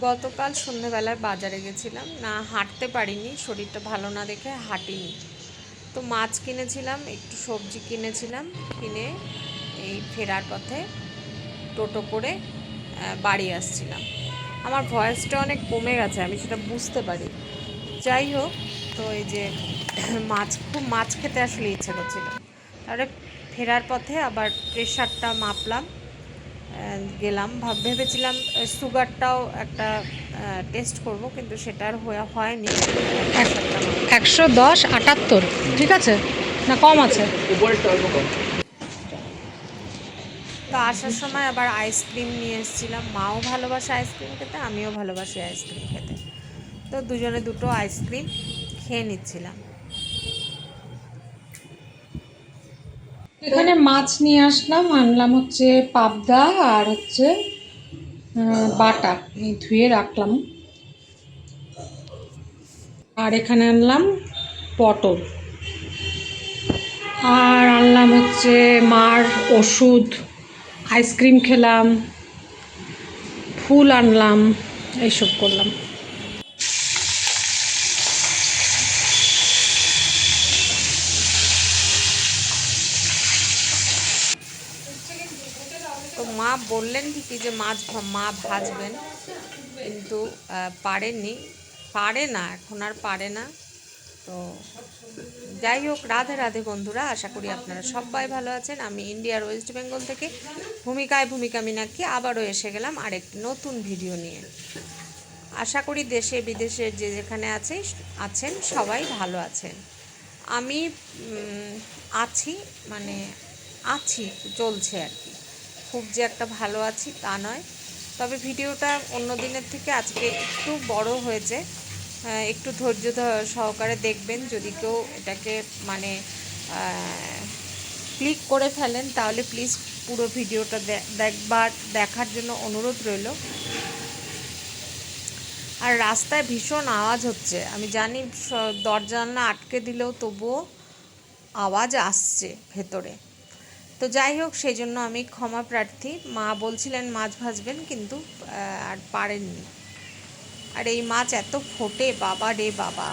গতকাল সন্ধেবেলায় বাজারে গেছিলাম। না, হাঁটতে পারিনি, শরীরটা ভালো না দেখে হাঁটিনি। তো মাছ কিনেছিলাম, একটু সবজি কিনেছিলাম, কিনে এই ফেরার পথে টোটো করে বাড়ি আসছিলাম। আমার ভয়েসটা অনেক কমে গেছে, আমি সেটা বুঝতে পারি। যাই হোক, তো এই যে মাছ, খুব মাছ খেতে আসলে ইচ্ছে করছিল। তারপরে ফেরার পথে আবার প্রেশারটা মাপলাম। গেলাম। ভাব ভেবেছিলাম সুগারটাও একটা টেস্ট করব কিন্তু সেটা আর হয়ে- হয়নি। একশো দশ আটাত্তর। ঠিক আছে? না কম আছে? তো আসার সময় আবার আইসক্রিম নিয়ে এসেছিলাম। মাও ভালোবাসে আইসক্রিম খেতে আমিও ভালোবাসি আইসক্রিম খেতে। তো দুজনে দুটো আইসক্রিম খেয়ে নিচ্ছিলাম। এখানে মাছ নিয়ে আসলাম, আনলাম হচ্ছে পাবদা আর হচ্ছে বাটা ধুয়ে রাখলাম। আর এখানে আনলাম পটল। আর আনলাম হচ্ছে মার ওষুধ, আইসক্রিম খেলাম, ফুল আনলাম, এইসব করলাম তো মা বললেন ঠিকই যে মাছ মা ভাজবেন। কিন্তু পারেননি। পারে না, এখন আর পারে না। তো যাই হোক, রাধে রাধে বন্ধুরা, আশা করি আপনারা সবাই ভালো আছেন। আমি ইন্ডিয়ার ওয়েস্ট বেঙ্গল থেকে ভূমিকায় ভূমিকা মিনাক্ষী, আবারও এসে গেলাম আরেকটি নতুন ভিডিও নিয়ে। আশা করি দেশে, বিদেশে যে যেখানে আছে, আছেন, সবাই ভালো আছেন। আমি আছি মানে আছি, চলছে আর কি। খুব যে একটা ভালো আছি তা নয়। তবে ভিডিওটা অন্য দিনের থেকে আজকে একটু বড় হয়েছে। একটু ধৈর্য সহকারে দেখবেন, যদি কেউ এটাকে মানে ক্লিক করে ফেলেন, তাহলে প্লিজ পুরো ভিডিওটা দেখবার, দেখার জন্য অনুরোধ রইল। আর রাস্তায় ভীষণ আওয়াজ হচ্ছে। আমি জানি দরজা আটকে দিলেও তবুও আওয়াজ আসছে ভেতরে। তো যাই হোক সেই জন্য আমি ক্ষমা প্রার্থী। মা বলছিলেন মাছ ভাজবেন, কিন্তু আর পারেননি। আর এই মাছ এত ফোটে, বাবা রে বাবা।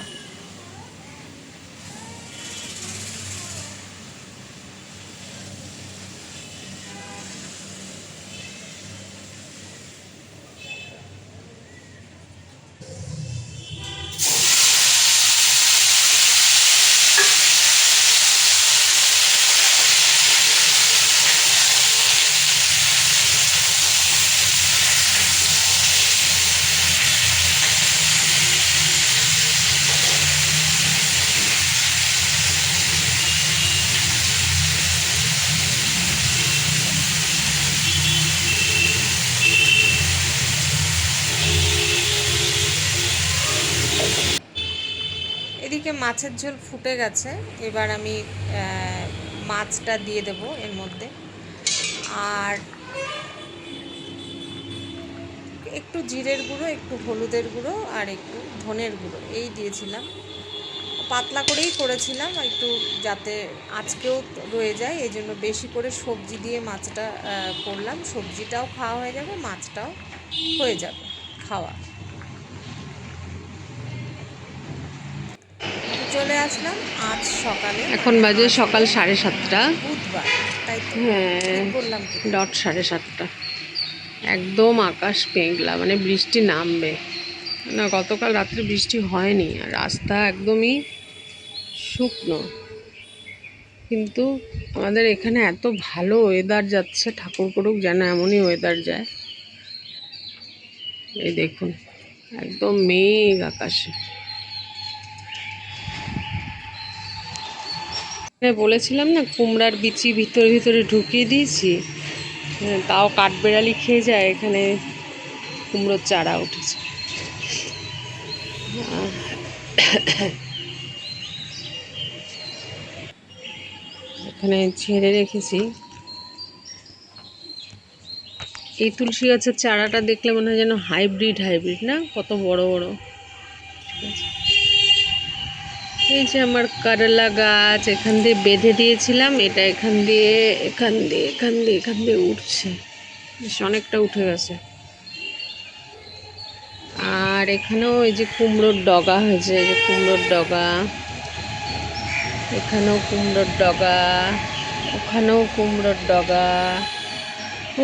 মাছের ঝোল ফুটে গেছে। এবার আমি মাছটা দিয়ে দেব এর মধ্যে। আর একটু জিরের গুঁড়ো, একটু হলুদের গুঁড়ো আর একটু ধনের গুঁড়ো, এই দিয়েছিলাম। পাতলা করেই করেছিলাম, একটু যাতে আজকেও রয়ে যায়, এই জন্য বেশি করে সবজি দিয়ে মাছটা করলাম। সবজিটাও খাওয়া হয়ে যাবে, মাছটাও হয়ে যাবে, খাওয়া। চলে আসলাম আজ সকালে এখন বাজে সকাল সাড়ে সাতটা। বুধবার তাই হ্যাঁ ডট সাড়ে সাতটা। একদম আকাশ পেঁকলা মানে বৃষ্টি নামবে। না গতকাল রাত্রে বৃষ্টি হয়নি আর রাস্তা একদমই শুকনো। কিন্তু আমাদের এখানে এত ভালো ওয়েদার যাচ্ছে ঠাকুর করুক যেন এমনই ওয়েদার যায়। এই দেখুন একদম মেঘ আকাশে। বলেছিলাম না কুমড়ার বিচি ভিতরে ভিতরে ঢুকিয়ে দিয়েছি। হ্যাঁ, তাও কাঠবেড়ালি খেয়ে যায় এখানে কুমড়োর চারা উঠেছে। এখানে ছেড়ে রেখেছি। এই তুলসী গাছের চারাটা দেখলে মনে হয় যেন হাইব্রিড হাইব্রিড না? কত বড় বড়। ঠিক আছে। এই যে আমার করলা গাছ, এখান দিয়ে বেঁধে দিয়েছিলাম, এটা এখান দিয়ে এখান দিয়ে এখান দিয়ে এখান দিয়ে উঠছে। বেশ, অনেকটা উঠে গেছে। আর এখানেও এই যে কুমড়োর ডগা হয়েছে, এই যে কুমড়োর ডগা। এখানেও কুমড়োর ডগা, ওখানেও কুমড়োর ডগা।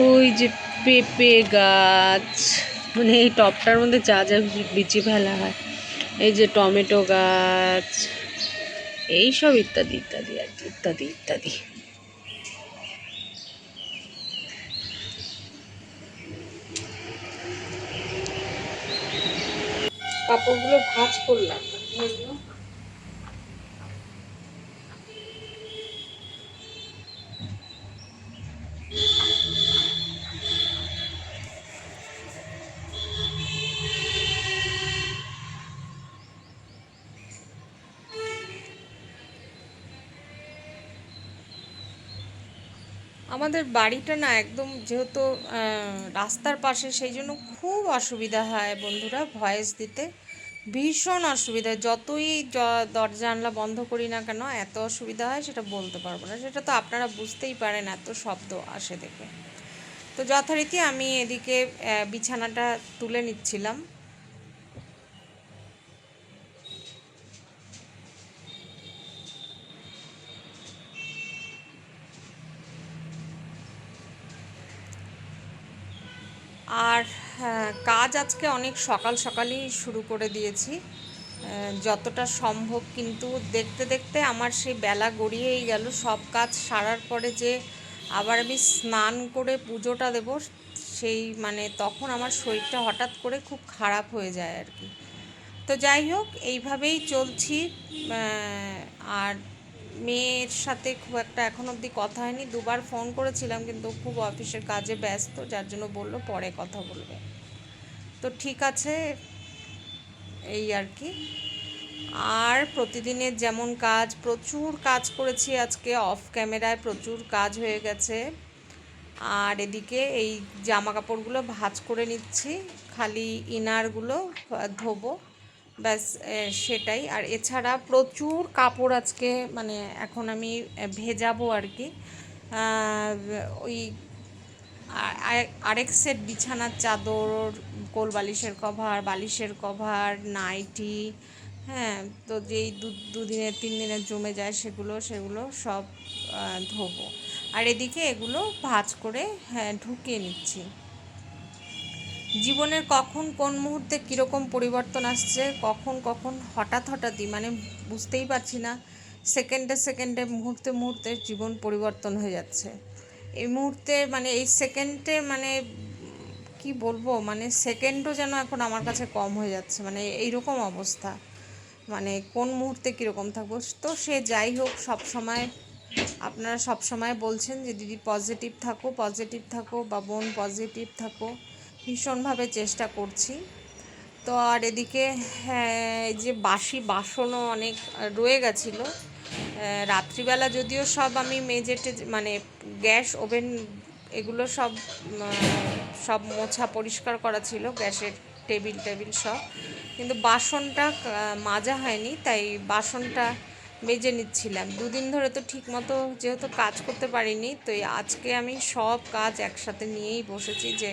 ওই যে পেঁপে গাছ মানে এই টবটার মধ্যে যা যা বিচি ফেলা হয়। এই যে টমেটো গাছ এইসব ইত্যাদি ইত্যাদি আর কি ইত্যাদি ইত্যাদি। কাপড়গুলো ভাঁজ করলাম। আমাদের বাড়িটা না একদম যেহেতু রাস্তার পাশে, সেই জন্য খুব অসুবিধা হয় বন্ধুরা ভয়েস দিতে। ভীষণ অসুবিধা, যতই দরজা জানলা বন্ধ করি না কেন এত অসুবিধা হয় সেটা বলতে পারব না। সেটা তো আপনারা বুঝতেই পারেন, এত শব্দ আসে দেখে। তো যথারীতি আমি এদিকে বিছানাটা তুলে নিচ্ছিলাম। আর হ্যাঁ, কাজ আজকে অনেক সকাল সকালই শুরু করে দিয়েছি। যতটা সম্ভব কিন্তু দেখতে দেখতে আমার সেই বেলা গড়িয়েই গেল। সব কাজ সারার পরে যে আবার আমি স্নান করে পুজোটা দেব সেই মানে তখন আমার শরীরটা হঠাৎ করে খুব খারাপ হয়ে যায় আর কি। তো যাই হোক এইভাবেই চলছি। আর মেয়ের সাথে খুব একটা এখন অবধি কথা হয়নি। দুবার ফোন করেছিলাম কিন্তু খুব অফিসের কাজে ব্যস্ত, যার জন্য বলল পরে কথা বলবে। তো ঠিক আছে, এই আর কি। আর প্রতিদিনের যেমন কাজ, প্রচুর কাজ করেছি আজকে অফ ক্যামেরায় প্রচুর কাজ হয়ে গেছে। আর এদিকে এই জামা কাপড়গুলো ভাঁজ করে নিচ্ছি, খালি ইনারগুলো ধোবো। ব্যাস সেটাই। আর এছাড়া প্রচুর কাপড় আজকে মানে এখন আমি ভেজাবো আর কি। ওই আর- আরেক- সেট বিছানার চাদর কোল বালিশের কভার বালিশের কভার, নাইটি হ্যাঁ তো যেই দু, দুদিনের তিন দিনের জমে যায় সেগুলো সেগুলো সব ধোবো। আর এদিকে এগুলো ভাঁজ করে হ্যাঁ ঢুকিয়ে নিচ্ছি। জীবনের কখন কোন মুহূর্তে কীরকম পরিবর্তন আসছে, কখন কখন হঠাৎ হঠাৎই মানে বুঝতেই পারছি না সেকেন্ডে সেকেন্ডে মুহূর্তে মুহূর্তে জীবন পরিবর্তন হয়ে যাচ্ছে। এই মুহূর্তে মানে এই সেকেন্ডে মানে কি বলব মানে সেকেন্ডও যেন এখন আমার কাছে কম হয়ে যাচ্ছে মানে এইরকম অবস্থা। মানে কোন মুহূর্তে কীরকম থাকব, তো সে যাই হোক, সব সময় আপনারা সব সময় বলছেন যে দিদি পজিটিভ থাকো পজিটিভ থাকো বা বোন পজিটিভ থাকো। ভীষণভাবে চেষ্টা করছি। তো আর এদিকে হ্যাঁ, যে বাসি বাসনও অনেক রয়ে গেছিল। রাত্রিবেলা যদিও সব আমি মেজেটে মানে গ্যাস ওভেন এগুলো সব সব মোছা পরিষ্কার করা ছিল গ্যাসের টেবিল টেবিল সব। কিন্তু বাসনটা মাজা হয়নি তাই বাসনটা মেজে নিচ্ছিলাম। দুদিন ধরে তো ঠিক মতো যেহেতু কাজ করতে পারিনি তো আজকে আমি সব কাজ একসাথে নিয়েই বসেছি যে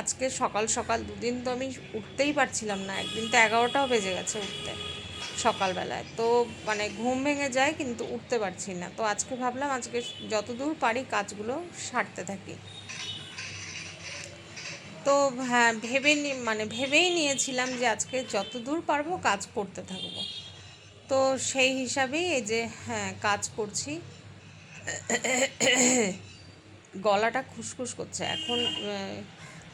আজকে সকাল সকাল দুদিন তো আমি উঠতেই পারছিলাম না, একদিন তো এগারোটাও বেজে গেছে উঠতে সকালবেলায়। তো মানে ঘুম ভেঙে যায় কিন্তু উঠতে পারছি না। তো আজকে ভাবলাম আজকে যতদূর পারি কাজগুলো সারতে থাকি। তো হ্যাঁ ভেবে মানে ভেবেই নিয়েছিলাম যে আজকে যতদূর পারব কাজ করতে থাকব। তো সেই হিসাবেই এই যে হ্যাঁ কাজ করছি। গলাটা খুসখুস করছে। এখন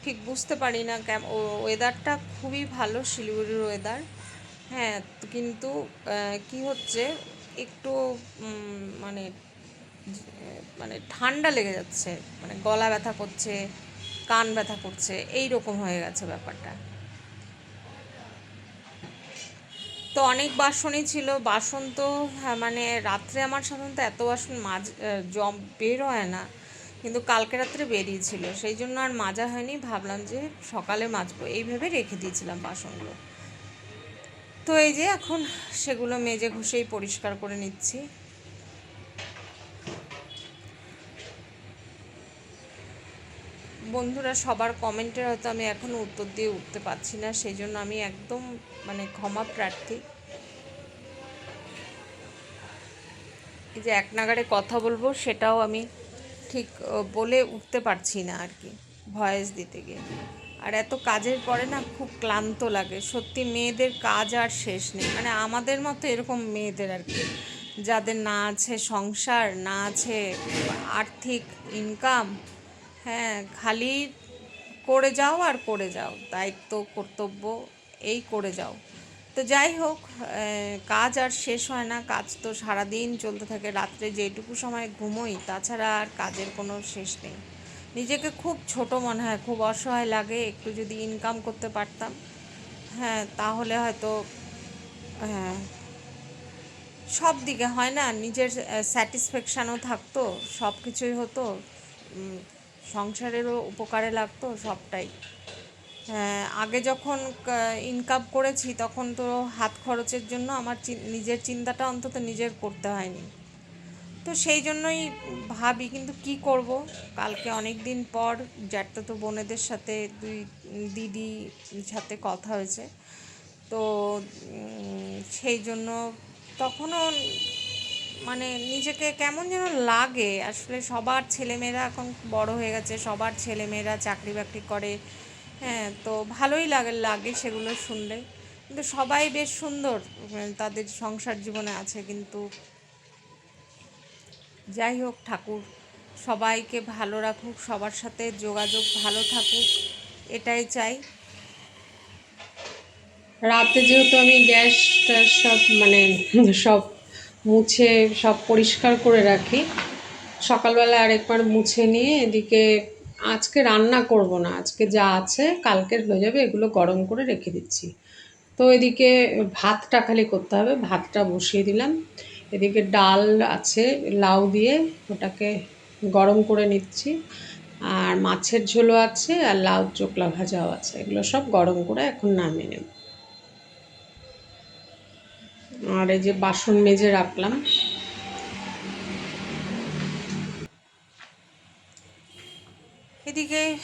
ঠিক বুঝতে পারি না কেম ওয়েদারটা খুবই ভালো শিলিগুড়ির ওয়েদার হ্যাঁ কিন্তু কি হচ্ছে একটু মানে মানে ঠান্ডা লেগে যাচ্ছে মানে গলা ব্যথা করছে কান ব্যথা করছে এই রকম হয়ে গেছে ব্যাপারটা। তো অনেক বাসনই ছিল বাসন তো হ্যাঁ মানে রাত্রে আমার সাধারণত এত বাসন আহ, জম বের হয় না। কিন্তু কালকে রাত্রে বেরিয়েছিল। সেই জন্য আর মাজা হয়নি। ভাবলাম যে সকালে মাজবো। এই ভেবে রেখে দিয়েছিলাম বাসনগুলো। তো এই যে এখন সেগুলো মেজে ঘষেই পরিষ্কার করে নিচ্ছি। বন্ধুরা, সবার কমেন্টের হয়তো আমি এখনও উত্তর দিয়ে উঠতে পারছি না। সেই জন্য আমি একদম মানে ক্ষমা প্রার্থী। এই যে এক নাগারে কথা বলব, সেটাও আমি ঠিক বলে উঠতে পারছি না আর কি, ভয়েস দিতে গিয়ে। আর এত কাজের পরে না খুব ক্লান্ত লাগে। সত্যি মেয়েদের কাজ আর শেষ নেই। মানে আমাদের মতো এরকম মেয়েদের আর কি, যাদের না আছে সংসার, না আছে আর্থিক ইনকাম হ্যাঁ খালি করে যাও আর করে যাও। দায়িত্ব, কর্তব্য, এই করে যাও। তো যাই হোক কাজ আর শেষ হয় না। কাজ তো সারাদিন চলতে থাকে। রাত্রে যেটুকু সময় ঘুমোই, তাছাড়া আর কাজের কোনো শেষ নেই। নিজেকে খুব ছোট মনে হয়, খুব অসহায় লাগে। একটু যদি ইনকাম করতে পারতাম হ্যাঁ তাহলে হয়তো হ্যাঁ সব দিকে হয় না। নিজের স্যাটিসফ্যাকশানও থাকতো সব কিছুই হতো সংসারেরও উপকারে লাগতো, সবটাই। আগে যখন ইনকাম করেছি তখন তো হাত খরচের জন্য আমার নিজের চিন্তাটা অন্তত নিজের করতে হয়নি। তো সেই জন্যই ভাবি কিন্তু কি করব? কালকে অনেক দিন পর তো বোনেদের সাথে দুই দিদি সাথে কথা হয়েছে। তো সেই জন্য তখনও মানে নিজেকে কেমন যেন লাগে। আসলে সবার ছেলেমেয়েরা এখন বড় হয়ে গেছে, সবার ছেলেমেয়েরা চাকরি বাকরি করে। হ্যাঁ তো ভালোই লাগে লাগে সেগুলো শুনলে। কিন্তু সবাই বেশ সুন্দর উম, তাদের সংসার জীবনে আছে। কিন্তু যাই হোক ঠাকুর সবাইকে ভালো রাখুক সবার সাথে যোগাযোগ ভালো থাকুক এটাই চাই। রাতে যেহেতু আমি গ্যাস ট্যাস সব মানে সব মুছে সব পরিষ্কার করে রাখি সকালবেলা আরেকবার মুছে নিয়ে এদিকে আজকে রান্না করব না, আজকে যা আছে কালকের হয়ে যাবে, এগুলো গরম করে রেখে দিচ্ছি। তো এদিকে ভাতটা খালি করতে হবে, ভাতটা বসিয়ে দিলাম। এদিকে ডাল আছে, লাউ দিয়ে ওটাকে গরম করে নিচ্ছি। আর মাছের ঝোলও আছে, আর লাউ চোকলা ভাজাও আছে, এগুলো সব গরম করে এখন নামিয়ে নেব। আর এই যে বাসন মেজে রাখলাম।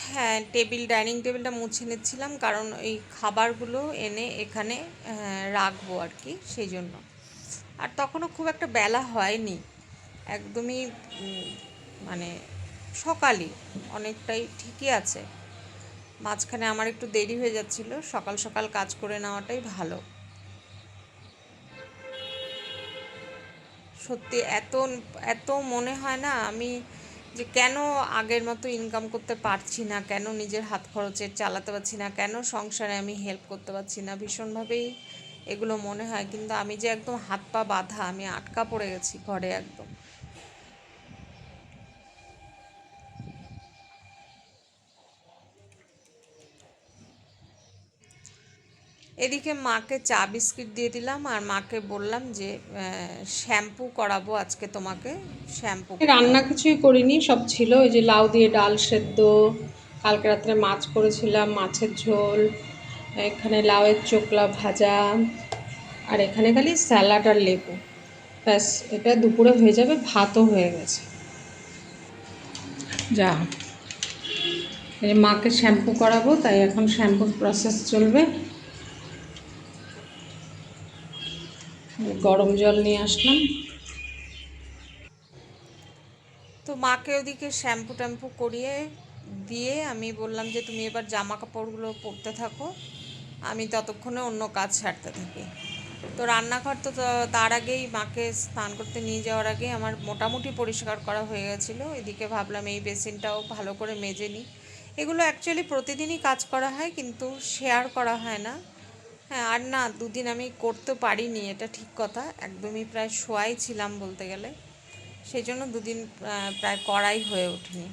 হ্যাঁ টেবিল, ডাইনিং টেবিলটা মুছে নিচ্ছিলাম কারণ এই খাবারগুলো এনে এখানে রাখব আর কি সেই জন্য আর তখনও খুব একটা বেলা হয়নি। একদমই মানে সকালই, অনেকটাই ঠিকই আছে। মাঝখানে আমার একটু দেরি হয়ে যাচ্ছিল, সকাল সকাল কাজ করে নেওয়াটাই ভালো। সত্যি এত এত মনে হয় না আমি যে কেন আগের মতো ইনকাম করতে পারছি না? কেন নিজের হাত খরচের চালাতে পারছি না? কেন সংসারে আমি হেল্প করতে পারছি না? ভীষণভাবেই এগুলো মনে হয়। কিন্তু আমি যে একদম হাত পা বাঁধা, আমি আটকা পড়ে গেছি ঘরে একদম। এদিকে মাকে চা বিস্কিট দিয়ে দিলাম আর মাকে বললাম যে শ্যাম্পু করাবো আজকে তোমাকে শ্যাম্পু রান্না কিছুই করিনি সব ছিল ওই যে লাউ দিয়ে ডাল সেদ্ধ কালকে রাত্রে মাছ করেছিলাম মাছের ঝোল এখানে লাউয়ের চোকলা ভাজা আর এখানে খালি স্যালাড আর লেবু। ব্যাস এটা দুপুরে হয়ে যাবে ভাতও হয়ে গেছে। যা মাকে শ্যাম্পু করাবো তাই এখন শ্যাম্পুর প্রসেস চলবে। গরম জল নিয়ে আসলাম। তো মাকে ওদিকে শ্যাম্পু ট্যাম্পু করিয়ে দিয়ে আমি বললাম যে, তুমি এবার জামা কাপড়গুলো পরতে থাকো। আমি ততক্ষণে অন্য কাজ ছাড়তে থাকি। তো রান্নাঘর তো তার আগেই মাকে স্নান করতে নিয়ে যাওয়ার আগে আমার মোটামুটি পরিষ্কার করা হয়ে গেছিল। এদিকে ভাবলাম এই বেসিনটাও ভালো করে মেজে নিই। এগুলো অ্যাকচুয়ালি প্রতিদিনই কাজ করা হয়, কিন্তু শেয়ার করা হয় না। হ্যাঁ আর না, দুদিন আমি করতে পারিনি, এটা ঠিক কথা। একদমই প্রায় শোয়াই ছিলাম বলতে গেলে। সেই জন্য দুদিন প্রায় করাই হয়ে ওঠেনি।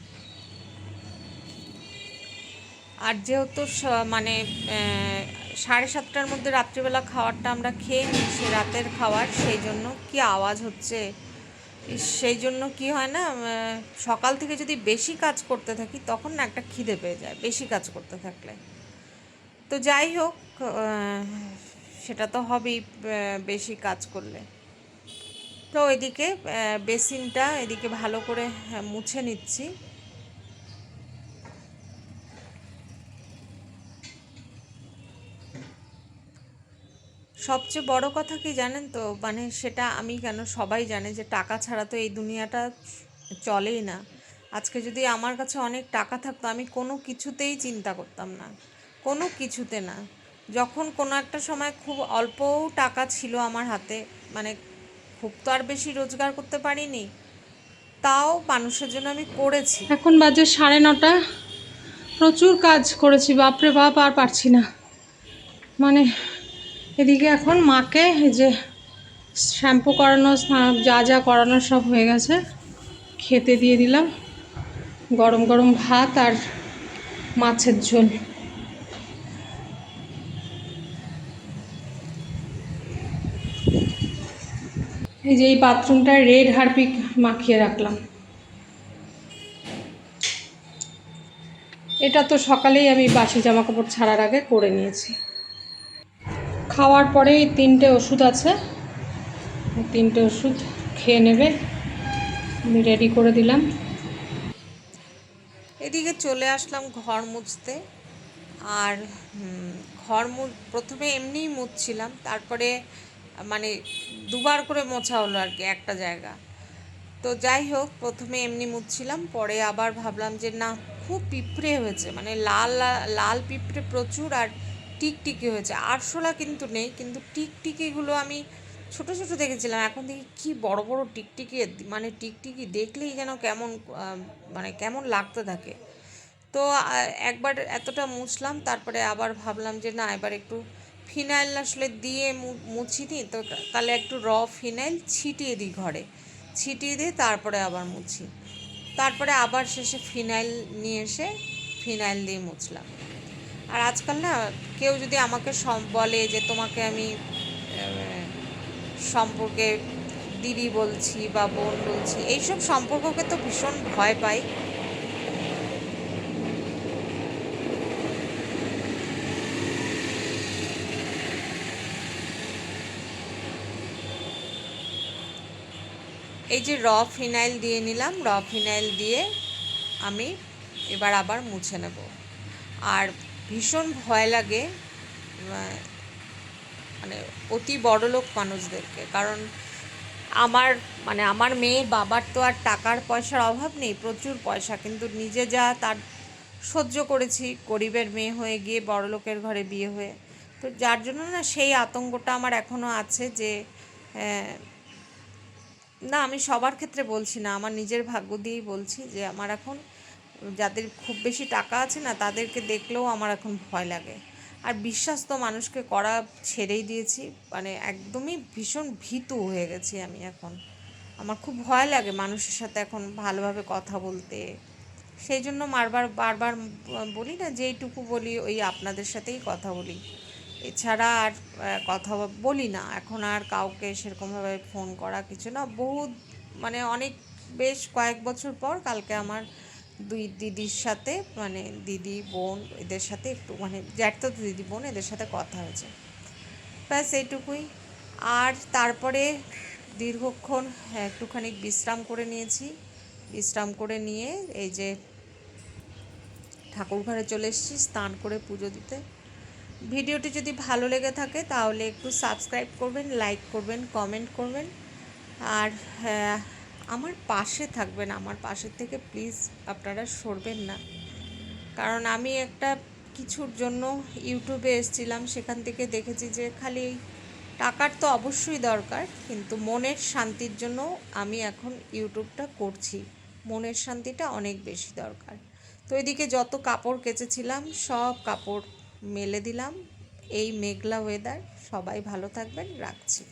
আর যেহেতু স- মানে সাড়ে সাতটার মধ্যে রাত্রিবেলা খাবারটা আমরা খেয়ে নিচ্ছি রাতের খাবার সেই জন্য কি আওয়াজ হচ্ছে? সেই জন্য কি হয় না সকাল থেকে যদি বেশি কাজ করতে থাকি, তখন না একটা খিদে পেয়ে যায়, বেশি কাজ করতে থাকলে। তো যাই হোক সেটা তো হবেই বেশি কাজ করলে। তো এদিকে বেসিনটা এদিকে ভালো করে মুছে নিচ্ছি। সবচেয়ে বড় কথা কি জানেন তো? মানে সেটা আমি কেন সবাই জানে যে টাকা ছাড়া তো এই দুনিয়াটা চলেই না। আজকে যদি আমার কাছে অনেক টাকা থাকতো, আমি কোনো কিছুতেই চিন্তা করতাম না। কোনো কিছুতে না। যখন কোনো একটা সময় খুব অল্পও টাকা ছিল আমার হাতে মানে খুব তো আর বেশি রোজগার করতে পারিনি, তাও মানুষের জন্য আমি করেছি। এখন বাজে সাড়ে নটা, প্রচুর কাজ করেছি, বাপরে বাপ, আর পারছি না। মানে এদিকে এখন মাকে এই যে শ্যাম্পু করানো যা যা করানো সব হয়ে গেছে, খেতে দিয়ে দিলাম, গরম গরম ভাত আর মাছের ঝোল। এই যে এই বাথরুমটায় রেড হারপিক মাখিয়ে রাখলাম। এটা তো সকালেই আমি বাসি জামা কাপড় ছাড়ার আগে করে নিয়েছি। খাওয়ার পরে তিনটে ওষুধ আছে। তিনটে ওষুধ খেয়ে নেবে। আমি রেডি করে দিলাম। এদিকে চলে আসলাম ঘর মুছতে। আর ঘর প্রথমে এমনিই মুছছিলাম। তারপরে মানে দুবার করে মোছা হলো আর কি একটা জায়গা। তো যাই হোক, প্রথমে এমনি মুছছিলাম, পরে আবার ভাবলাম যে না, খুব পিঁপড়ে হয়েছে মানে লাল লাল পিঁপড়ে প্রচুর আর টিকটিকি হয়েছে। আরশোলা কিন্তু নেই, কিন্তু টিকটিকিগুলো আমি ছোট ছোট দেখেছিলাম। এখন দেখি কি বড় বড় টিকটিকি মানে টিকটিকি দেখলেই যেন কেমন মানে কেমন লাগতে থাকে। তো একবার এতটা মুছলাম, তারপরে আবার ভাবলাম যে না, এবার একটু ফিনাইল আসলে দিয়ে মুছি দিই তো তাহলে একটু র ফিনাইল ছিটিয়ে দিই ঘরে। ছিটিয়ে দিয়ে তারপরে আবার মুছি। তারপরে আবার শেষে ফিনাইল নিয়ে এসে ফিনাইল দিয়ে মুছলাম। আর আজকাল না, কেউ যদি আমাকে বলে যে তোমাকে আমি সম্পর্কে দিদি বলছি বা বোন বলছি, এইসব সম্পর্ককে তো ভীষণ ভয় পাই। এই যে র ফিনাইল দিয়ে নিলাম র ফিনাইল দিয়ে আমি এবার আবার মুছে নেব। আর ভীষণ ভয় লাগে মানে অতি বড়লোক মানুষদেরকে, কারণ আমার মানে আমার মেয়ে, বাবার তো আর টাকার পয়সার অভাব নেই, প্রচুর পয়সা, কিন্তু নিজে যা তার সহ্য করেছি, গরিবের মেয়ে হয়ে গিয়ে বড়লোকের ঘরে বিয়ে হয়ে। তো যার জন্য না সেই আতঙ্কটা আমার এখনও আছে যে না, আমি সবার ক্ষেত্রে বলছি না। আমার নিজের ভাগ্য দিয়েই বলছি যে, আমার এখন যাদের খুব বেশি টাকা আছে না, তাদেরকে দেখলেও আমার এখন ভয় লাগে। আর বিশ্বাস তো মানুষকে করা ছেড়েই দিয়েছি। মানে একদমই ভীষণ ভীতু হয়ে গেছি আমি এখন। আমার খুব ভয় লাগে মানুষের সাথে এখন ভালোভাবে কথা বলতে। সেই জন্য বারবার বারবার বলি না, যেইটুকু বলি, ওই আপনাদের সাথেই কথা বলি। এছাড়া আর কথা বলি না। এখন আর কাউকে সেরকমভাবে ফোন করা কিছু না। বহু মানে অনেক, বেশ কয়েক বছর পর কালকে আমার দুই দিদির সাথে মানে দিদি, বোন, এদের সাথে একটু মানে জ্যাঠতো দিদি, বোন, এদের সাথে কথা হয়েছে। ব্যাস, এইটুকুই। আর তারপরে দীর্ঘক্ষণ একটুখানি বিশ্রাম করে নিয়েছি। বিশ্রাম করে নিয়ে এই যে ঠাকুর ঘরে চলে এসেছি, স্নান করে পুজো দিতে। ভিডিওটি যদি ভালো লেগে থাকে তাহলে একটু সাবস্ক্রাইব করবেন লাইক করবেন কমেন্ট করবেন। আর হ্যাঁ, আমার পাশে থাকবেন আমার পাশের থেকে প্লিজ আপনারা সরবেন না। কারণ আমি একটা কিছুর জন্য ইউটিউবে এসেছিলাম সেখান থেকে দেখেছি যে খালি টাকার তো অবশ্যই দরকার কিন্তু মনের শান্তির জন্য আমি এখন ইউটিউবটা করছি। মনের শান্তিটা অনেক বেশি দরকার। তো এদিকে যত কাপড় কেচেছিলাম সব কাপড় মেলে দিলাম। এই মেঘলা ওয়েদার সবাই ভালো থাকবেন রাখছি।